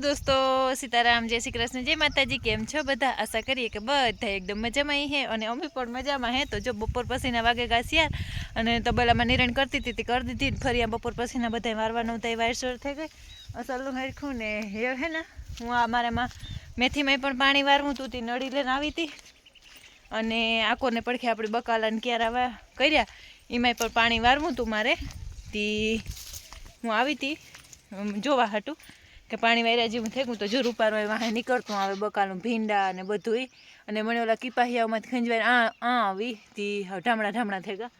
દોસ્તો, સીતારામ, જય શ્રી કૃષ્ણ, જય માતાજી, કેમ છો બધા? આશા કરીએ કે બધા એકદમ મજામાં હે અને અમે પણ મજામાં હે. તો જો બપોર પછીના વાગે ઘાસિયાર અને તબલામાં નિરણ કરતી હતી કરી દીધી ફરી આ બપોર પછીના બધા વારવાનું થઈ વાયસર થઈ ગઈ. અસલનું હરખું ને હે હે ને, હું આ મારામાં મેથીમાં પણ પાણી વારવું તું તે નળી લઈને આવી હતી અને આકોને પડખે આપણે બકાલાને ક્યારા કર્યા એમાંય પણ પાણી વારવું તું મારે. તી હું આવી હતી જોવા હાટું. કે પાણી વાર્યા જેવું ગયું તો જો રૂપારો વાહે નીકળતું આવે બકાલું ભીંડા અને બધું અને મને ઓલા કિપાહિયાઓમાંથી ખંજવાય, આ આ આવી. તી ઢામણા ઢામણા થઈ ગયા.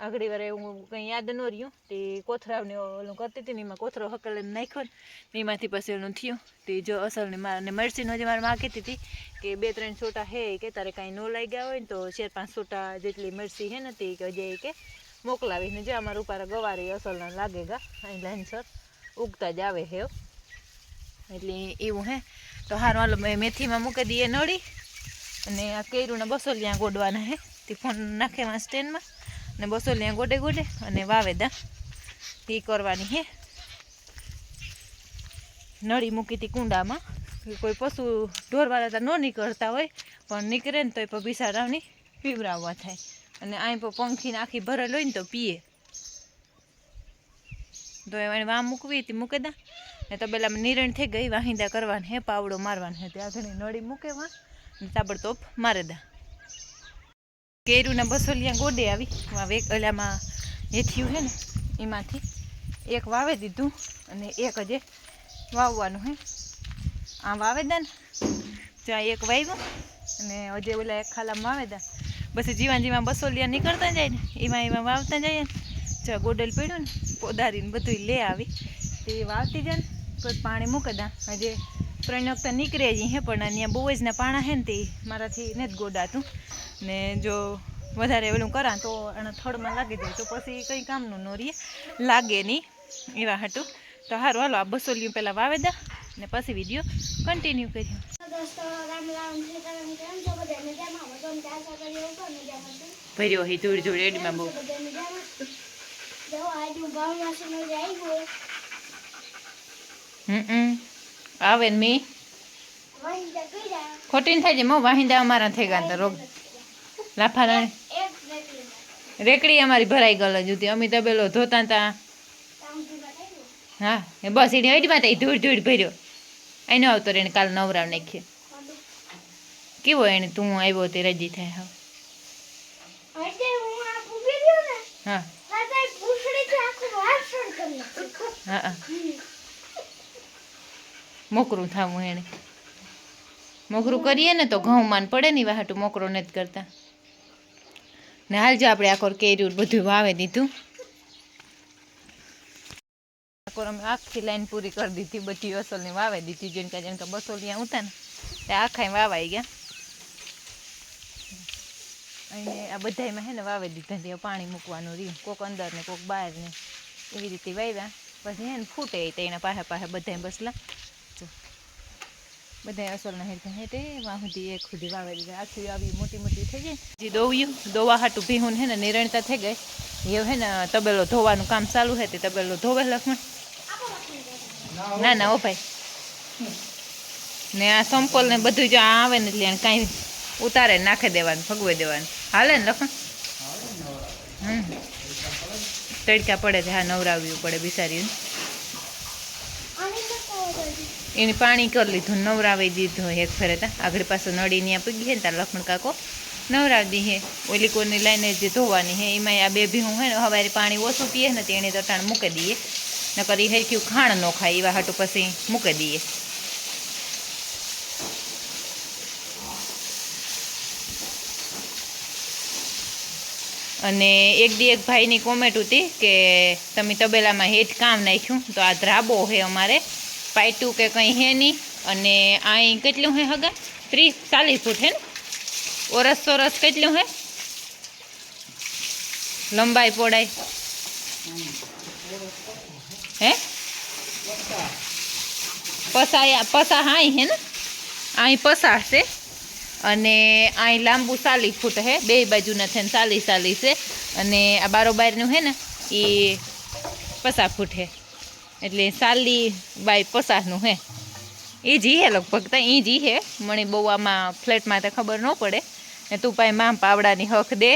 આગળ વાર એવું કંઈ યાદ ન રહ્યું. તે કોથરાવને ઓલું કરતી હતી ને એમાં કોથરો હકલે નાખ્યો ને એમાંથી પછી એનું થયું. તે જો અસલને અને મરસીનો જે મારે માં કહેતી હતી કે બે ત્રણ છોટા હે કે તારે કાંઈ ન લાગ્યા હોય ને તો ચાર પાંચ છોટા જેટલી મરસી હે ને તે જે કે મોકલાવીને જે અમારું ઉપર ગવારી અસલના લાગેગા અહીં લાઈનસર ઉગતા જ આવે હે હો. એટલે એવું હે. તો હારું, હાલો મેથીમાં મૂકી દઈએ નળી. અને આ કેરુને બસોલિયા ગોડવાના હે. તે ફોન નાખેમાં સ્ટેન્ડમાં. અને બસોલિયા ગોડે ગોડે અને વાવેદા. તે કરવાની હે. નળી મૂકી હતી કુંડામાં. કોઈ પશુ ઢોરવાળા તો ન નીકળતા હોય, પણ નીકળે ને તો એ પછી બિસાડાની પીવરાવવા થાય. અને અહીં પણ પંખીને આખી ભરેલ હોય ને તો પીએ. તો એમાં વામ મૂકવી હતી, મૂકે દા. ને તો પેલા નિરણ થઈ ગઈ, વાહિંદા કરવાને હે, પાવડો મારવાનો હે, ત્યાં ઘણી નળી મૂકે વાં ને તાબડતોપ મારે દા. કેરુના બસોલિયા ગોડે આવી. વેક ઓલામાં એ થયું હે ને, એમાંથી એક વાવે દીધું અને એક હજે વાવવાનું હે. આ વાવે દા ને, ત્યાં એક વાવ્યું અને હજે ઓલા એક ખાલામાં વાવે દે. પછી જીવાન જીવા બસોલિયા નીકળતા જાય ને, એમાં એમાં વાવતા જાય ને, જ્યાં ગોડલ પડ્યું ને, પોદારીને બધું લે આવી. તે વાવતી જાય ને પછી પાણી મૂકી દા. હજે ત્રણ વખત નીકળે જ હે પણ અહીંયા બહુ જ ના પાણા હે ને તે મારાથી નથી ગોડાતું ને જો વધારે ઓલું કરા તો એના થડમાં લાગી જાય. તો પછી કંઈ કામનું ન રહીએ લાગે નહીં એવા હતું તો સારું હાલો આ બસોલિયું પહેલાં વાવે દા ને પછી વીડિયો કન્ટિન્યુ કર્યો ભર્યો હી ધૂળ ધૂળ એડમાં બહુ બધા મજામાં જો આજે હું ભાવમાં સમય આવી ને મી? ખોટીને થાય છે મો વાહિંદા અમારા થઈ ગયા તો રોગ. લાફા રેકડી અમારી ભરાઈ ગયેલો જ હતી. અમે તબેલો ધોતા તા. હા એ બસ એને અડમાં થઈ ધૂળ ધૂળ ભર્યો. એનો આવતો રે એને કાલ નવરાવ નાખીએ ખોટું કેવો એને તું આવ્યો તે રજી થાય હા હા. હા સાથે પૂછડી આખું વાસણ કરી નાખ્યું. હા હા હમ. મોકરું થવું એને મોકરું કરીએ ને તો ઘઉં માન પડે ને વાહટું મોકરો નથી કરતા. ને હાલ જો આપણે આખોર કેર્યું બધું વાવે દીધું. આખોર અમે આખી લાઈન પૂરી કરી દીધી, બધી અસલની વાવે દીધી, જેમ કે જેમ કે બસોલિયા ઉતા ને તે આખા વાવાઈ ગયા. અને આ બધામાં હે ને વાવે દીધા ત્યાં પાણી મૂકવાનું રહ્યું, કોક અંદર ને કોક બહાર ને, એવી રીતે વાવ્યા પછી હે ને ફૂટે તો એના પાસે પાસે બધાય બસલા. જો બધા અસલના હેઠ હેઠે વાં સુધી એક સુધી વાવે દીધા આખી આવી મોટી મોટી થઈ જાય જે દોવ્યું, દોવા હાટું ભીહું હે ને નિરણતા થઈ ગઈ. એ હે ને, તબેલો ધોવાનું કામ ચાલુ હે તે તબેલો ધોવે લખમણ. ના ના, ઓ ભાઈ. ને આ સંપોલ ને બધું જો આવે ને એટલે કાંઈ ઉતારે નાખે નાખી દેવાનું, ભગવે દેવાનું. હાલે ને લખણ હમ. તડકા પડે છે, હા, નવરાવ્યું પડે બિચારીને એને પાણી કરી લીધું, નવરાવી દીધું એક ફેરે તા. આગળ પાસે નળી આપી ગઈ હે ને તાર લખમણ કાકો. નવરાવી દી હે. ઓલી કોની લાઈને જે ધોવાની હે. એમાં આ બે ભીહું હે ને, હવારે પાણી ઓછું પીએ ને તેને તટાણ મૂકી દઈએ. નકર એ હરખ્યું ખાણ ન ખાય, એવા હાટું પછી મૂકી દઈએ. અને એક દી એક ભાઈની કોમેન્ટ હતી કે, તમે તબેલામાં હેઠ કામ નાખ્યું, તો આ ધ્રાબો હે અમારે. પાઇટું કે કંઈ હે નહીં. અને અહીં કેટલું હે હગા ત્રીસ, ચાલીસ ફૂટ હે ને? ઓરસ સોરસ કેટલું હે? લંબાઈ પહોળાઈ હે? પસા પસા હાઈ હે ને? અહીં પસા છે અને અહીં લાંબુ ચાલીસ ફૂટ હે. બે બાજુના થઈને ચાલીસ ચાલીસ છે અને આ બારોબારનું હે ને એ પચાસ ફૂટ હે. એટલે સાલી બાય પચાસનું હે. એ જી હે લગભગ તો એ જી હે. મને બહુ આમાં ફ્લેટમાં તો ખબર ન પડે. ને તું પાઈ માં પાવડાની હક દે.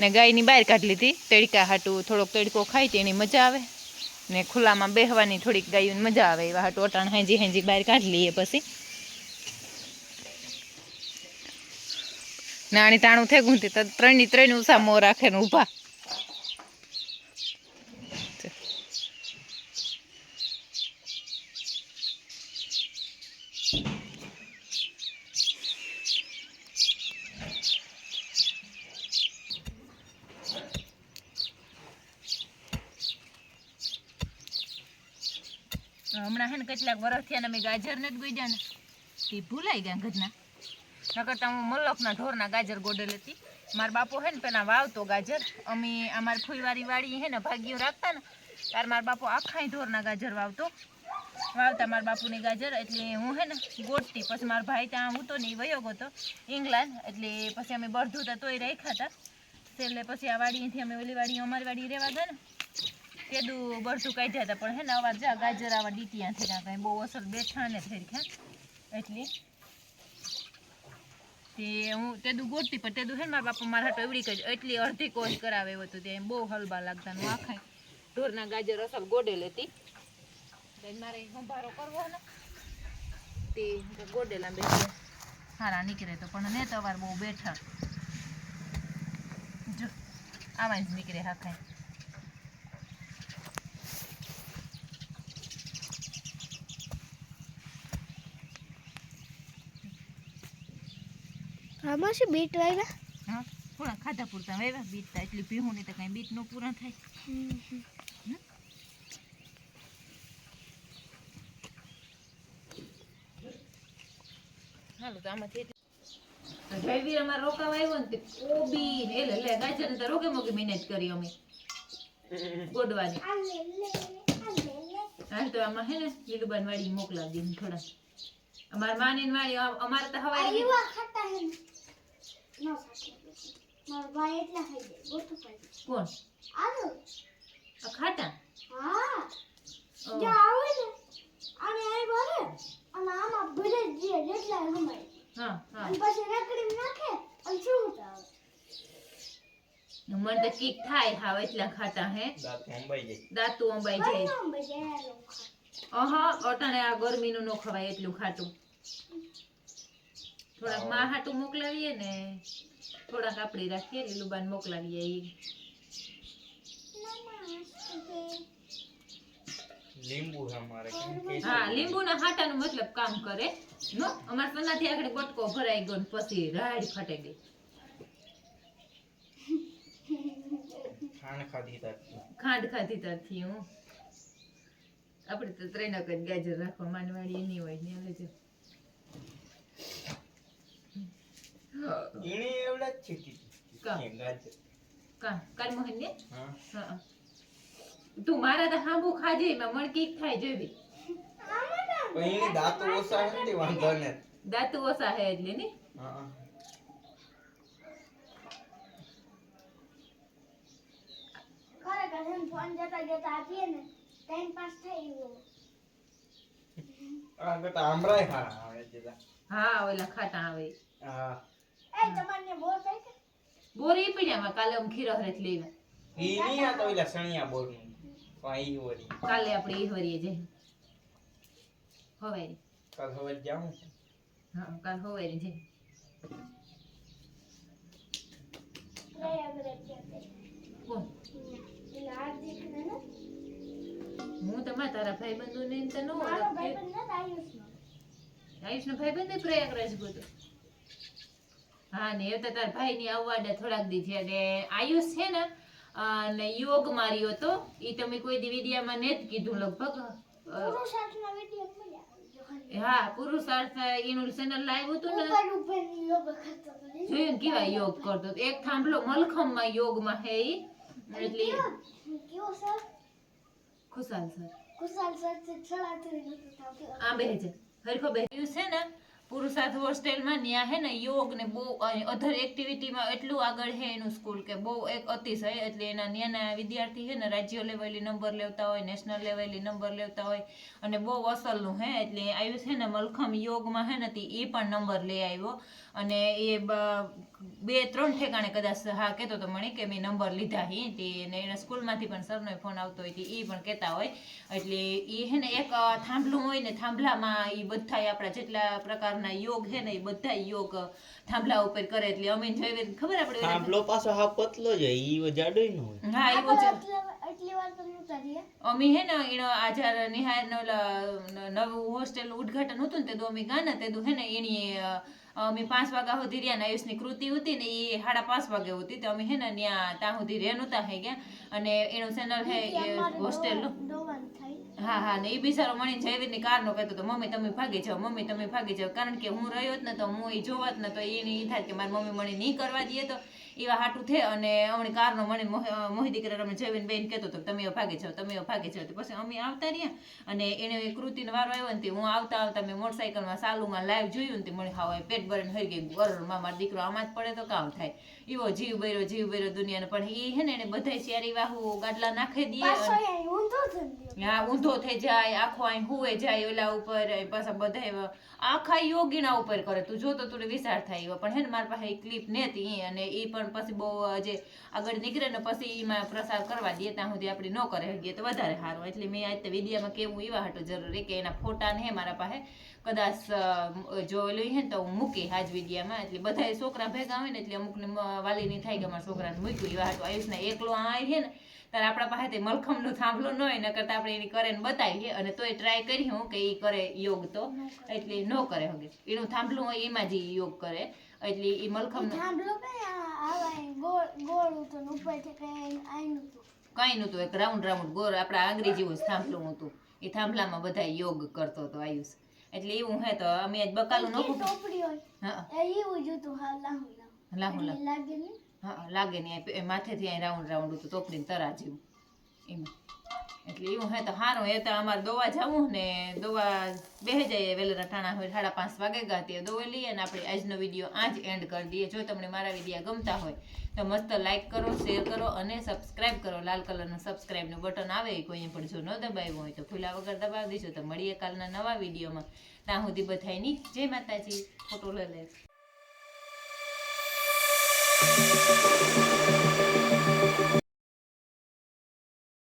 ને ગાયની બહાર કાઢી લીધી. તડકા હાટું થોડોક તડકો ખાય તેની મજા આવે. ને ખુલ્લામાં બેહવાની થોડીક ગાયોની મજા આવે. એવા હાટું અટાણ હેંજી હેંજી બહાર કાઢી લઈએ પછી. નાની તાણું થઈ ગુંથી તો ત્રણની ત્રણ ઉષા મો રાખે ને ઊભા. હમણાં હે ને કેટલાક વર્ષ થયા અમે ગાજર ને જ ગોઈજા ને, તે ભૂલાઈ ગયા ગજના નકર તો હું મલ્લકના ઢોરના ગાજર ગોડેલ હતી. મારા બાપુ હે ને પેલા વાવતો ગાજર. અમે અમારે ફૂલવારી વાડી હે ને ભાગ્યો રાખતા ને, ત્યારે મારા બાપુ આખા ઢોરના ગાજર વાવતો. વાવતા મારા બાપુની ગાજર, એટલે હું હે ને ગોટતી પછી મારા ભાઈ ત્યાં હું તો નહીં વયો ગયો તો ઇંગ્લેન્ડ. એટલે પછી અમે બળધું તો તોય રાખ્યા હતા. એટલે પછી આ વાડીથી અમે ઓલી વાડી અમારી વાડી રહેવા ગયા ને તેદું બળધું કાઢ્યા હતા, પણ હે ને અવાર જા ગાજર આવા ડીટીયા થઈ કાંઈ બહુ અસર બેઠા ને થઈ ગયા એટલે તે હું તેદું ગોતી, પણ તેદું હે ને મારા બાપા મારા હાટો એવડી કજ એટલી અડધી કોશ કરાવે હતું તે બહુ હલબા લાગતા, ને આખા ઢોરના ગાજર અસલ ગોડે લેતી મારે સંભારો કરવો ને, તે ગોડેલા બેઠે સારા નીકળે તો, પણ ને તો અવાર બહુ બેઠા. જો આમાં જ નીકળે હાખાય આમાં શું બીટ વાવ્યા હા થોડા ખાધા પૂરતા વાવ્યા બીટતા એટલી ભીહું નહીં તો કાંઈ બીટ નો પૂરા થાય. હાલો તો આમાંથી અમારે રોકાવા આવ્યો ને તે કોબી ને એટલે લે ગાજર ને તો રોકે મોકી મહેનત કરી અમે. ગોડવાની. હાલ તો આમાં હે ને લીલુબાન વાળી મોકલાવી દીધી થોડા. અમાર માની વાળી અમારે તો હવારે આયુવા ખાતા હે ને સાચે મારો ભાઈ એટલા ખાઈ જાય ગોઠું પાડી કોણ? આલો આ ખાટા? હા. જો આવે ને અને આઈ ભરે અને આમાં ભરે જે જેટલા હમાય હા હા. અને પછી રકડી નાખે અને શું ઉતાવે મને તો કીક થાય હાવ એટલા ખાતા હે? દાતું અંબાઈ જાય. દાંતું અંબાઈ જાય. અહા અટાણે આ ગરમીનું ન ખવાય એટલું ખાટું. થોડાકમાં હાટું મોકલાવીએ ને થોડાક આપણે રાખીએ લીલુબાન મોકલાવીએ ઈ. લીંબુ હા લીંબુના હાટાનું મતલબ કામ કરે નો અમાર સનાથી આગળ ગોટકો ભરાઈ ગયો પછી રાડ ફાટે ગઈ. ખાણ ખાધી તાકી ખાંડ ખાધી ત્યારથી હું. આપણે તો ત્રણ જ ગાજર રાખવા માનવાડી એની હોય ને લેજો ઈને એવડા જ છે કી? કાલ મોહન હા. હા તું મારા તો હાંભુ ખાજે એમાં મણ કીક થાય જોવી પણ એને દાંત ઓછા નથી વાંધો ને. દાંત ઓસા હે એટલે ને? હા ખરેખર છે ફોન જતા જતા આપીએ ને ટાઈમ પાસ થઈ ગયો. આ તો આમરાય હા આવે જેલા હા ઓલા ખાતા આવે. હા. બોર ઈ પીડ્યા બોરી પીડ્યામાં કાલે આમ ખીરો હરેત લેવા ઈ ની આ તો ઓલા સણિયા બોરનું ઈ હોરી. કાલે આપણે ઈ હોરીએ જે હવારી. કાલ સવારે જાઉં હા કાલ હવારી ને હું તમારા તારા ભાઈ બંધુ ને તો નો આયુષ નો ભાઈબંધ બંધ પ્રયાગરાજ ગયો હા ને એ તો તાર ભાઈ ની આવવાડે થોડાક દી છે ને આયુષ છે ને અને યોગ માર્યો તો એ તમે કોઈ દી વિડિયામાં ને જ કીધું લગભગ હા પુરુષાર્થ એનું ચેનલ લાવ્યું હતું ને? જોયું કેવા યોગ કરતો એક થાંભલો મલખમમાં યોગ યોગમાં હે ઈ. એટલે ખુશાલ સર. ખુશાલ સર આ બે છે. હરખો બે છે ને પુરુષાર્થ હોસ્ટેલમાં ત્યાં હે ને યોગ ને બહુ અધર એક્ટિવિટીમાં એટલું આગળ હે એનું સ્કૂલ કે બહુ એક અતિશય એટલે એના ત્યાંના વિદ્યાર્થી હે ને રાજ્ય લેવલની નંબર લેવતા હોય નેશનલ લેવલની નંબર લેવતા હોય અને બહુ અસલનું હે એટલે આવ્યું છે ને મલખમ યોગમાં હે ને તે એ પણ નંબર લઈ આવ્યો. અને એ બે ત્રણ ઠેકાણે કદાચ હા કહેતો તો મને કે મેં નંબર લીધા હી તે ને એના સ્કૂલમાંથી પણ સરનો ફોન આવતો હોય તે એ પણ કહેતા હોય. એટલે એ હે ને એક થાંભલું હોય ને થાંભલામાં એ બધા આપણા જેટલા પ્રકારના યોગ છે ને એ બધા યોગ થાંભલા ઉપર કરે એટલે અમે જોઈએ ખબર આપણે થાંભલો પાછો હા પતલો જ હોય ઈ જાડો ન હોય. હા એવો અમે હે ને એનો આજાર નિહાર નો નવું હોસ્ટેલ ઉદઘાટન ઉદ્ઘાટન હતું ને તે દો અમે ગાના તે દો હે ને એની અમે પાંચ વાગ્યા સુધી રહ્યા ને આયુષની કૃતિ હતી ને એ સાડા પાંચ વાગે હતી તો અમે હે ને ત્યાં ત્યાં સુધી રહ્યા નહોતા હે ગયા અને એનું ચેનલ હે હોસ્ટેલનું હા હા ને એ બિચારો મણીને જયવીરની કારનો કહેતો હતો મમ્મી તમે ભાગી જાઓ મમ્મી તમે ભાગી જાઓ. કારણ કે હું રહ્યો જ ને તો હું એ જોવત ને તો એને એ થાય કે મારી મમ્મી મણી નહીં કરવા દઈએ તો એવા હાટું થે અને અમને કારનો મને મોહી દીકરા અમે જયવીન બેન કહેતો હતો તમે ભાગે જાઓ તમે ભાગે જાઓ. તો પછી અમે આવતા રહ્યા અને એને કૃતિનો વારો આવ્યો ને હું આવતા આવતા મેં મોટરસાઇકલમાં સાલુમાં લાઈવ જોયું ને તે મને હાવ પેટ ભરીને હરી ગઈ અરર મારો દીકરો આમાં જ પડે તો કામ થાય. એવો જીવ બૈરો જીવ બૈરો દુનિયાનો. પણ એ હે ને એને બધાય શેરી વાહુ ગાડલા નાખી દઈએ ગયો. હા ઊંધો થઈ જાય આખો અહીં હુએ જાય ઓલા ઉપર પાછા બધા આખા યોગીના ઉપર કરે. તું જો તો તું વિચાર થાય એવો પણ હે ને મારા પાસે ક્લિપ નહોતી અને એ પણ પછી બહુ જે આગળ નીકળે ને પછી એમાં પ્રસાર કરવા દે ત્યાં સુધી આપણે ન કરે શકીએ તો વધારે સારું. એટલે મેં આજ વિડીયામાં કેવું એવા હાટું જરૂરી કે એના ફોટા ને મારા પાસે કદાચ જોયેલું હે ને તો હું મૂકી આજ વિડીયામાં. એટલે બધા છોકરા ભેગા હોય ને એટલે અમુકને વાલીની થાય કે અમારા છોકરાને મૂક્યું એવા હાટું આયુષને એકલો આ છે ને ત્યારે આપણા પાસે તે મલખમનું થાંભલું ન હોય ન કરતા આપણે એની કરે ને બતાવીએ અને તોય ટ્રાય કરી હું કે એ કરે યોગ તો. એટલે ન કરે હવે એનું થાંભલું હોય એમાં જ યોગ કરે. એટલે એ મલખમ થાંભલો કઈ કઈ નતું એક રાઉન્ડ રાઉન્ડ ગોળ. આપણા આંગળી જેવું થાંભલું હતું. એ થાંભલામાં બધા યોગ કરતો હતો આયુષ. એટલે એવું હે તો અમે આજ બકાલું નખું એવું જ હતું લાહું લાગે નહીં? હા લાગે ને એ માથેથી રાઉન્ડ રાઉન્ડ હતું તોપડીને તરા જેવું. એમાં. એટલે એવું હે તો સારું એ તો અમારે દોવા જવું ને દોવા બે જઈએ વહેલા ટાણા હોય, સાડા પાંચ વાગે ગાતી દોવા લઈએ અને આપણે આજનો વીડિયો આ જ એન્ડ કરી દઈએ. જો તમને મારા વિડીયા ગમતા હોય, તો મસ્ત લાઇક કરો શેર કરો અને સબસ્ક્રાઇબ કરો. લાલ કલરનું સબસ્ક્રાઇબનું બટન આવે કોઈ પણ જો ન દબાવ્યું હોય તો ફૂલા વગર દબાવી દેજો. તો મળીએ કાલના નવા વિડીયોમાં. ત્યાં સુધી બધાની જય માતાજી. ફોટો લઈ લે